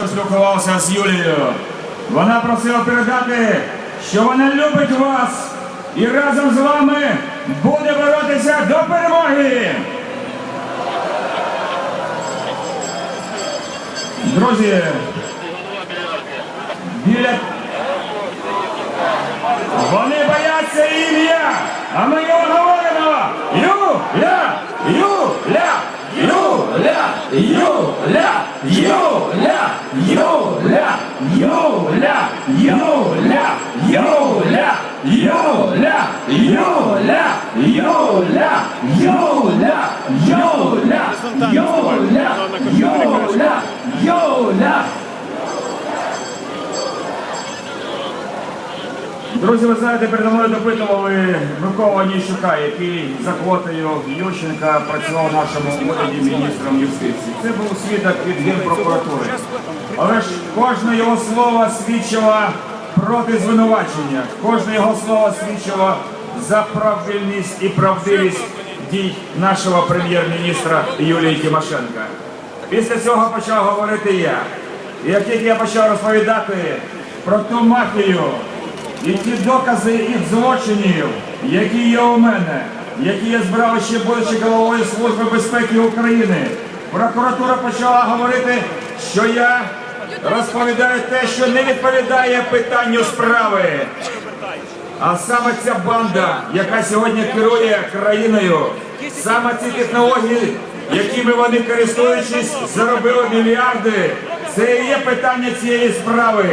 спілкувався з Юлією. Вона просила передати, що вона любить вас і разом з вами буде боротися до перемоги. Друзі, біля вони бояться ім'я, а ми його говоримо. Юля! Юля! Юля! Юля! Юля! Юля! Юля! Юля! Юля! Юля! Юля! Юля! Юля! Юля! Юля! Юля! Юля! Друзі, ви знаєте, передо мною допитували Микола Ніщука, який за квотою Ющенка працював в нашому уряді міністром юстиції. Це був свідок від Генпрокуратури. Але ж кожне його слово свідчило проти звинувачення, кожне його слово свідчило за правильність і правдивість дій нашого прем'єр-міністра Юлії Тимошенка. Після цього почав говорити я. І як тільки я почав розповідати про ту мафію, і ті докази їх злочинів, які є у мене, які я збирав ще будучи головою Служби безпеки України. Прокуратура почала говорити, що я розповідаю те, що не відповідає питанню справи. А саме ця банда, яка сьогодні керує країною, саме ці технології, якими вони користуючись, заробили мільярди, це і є питання цієї справи.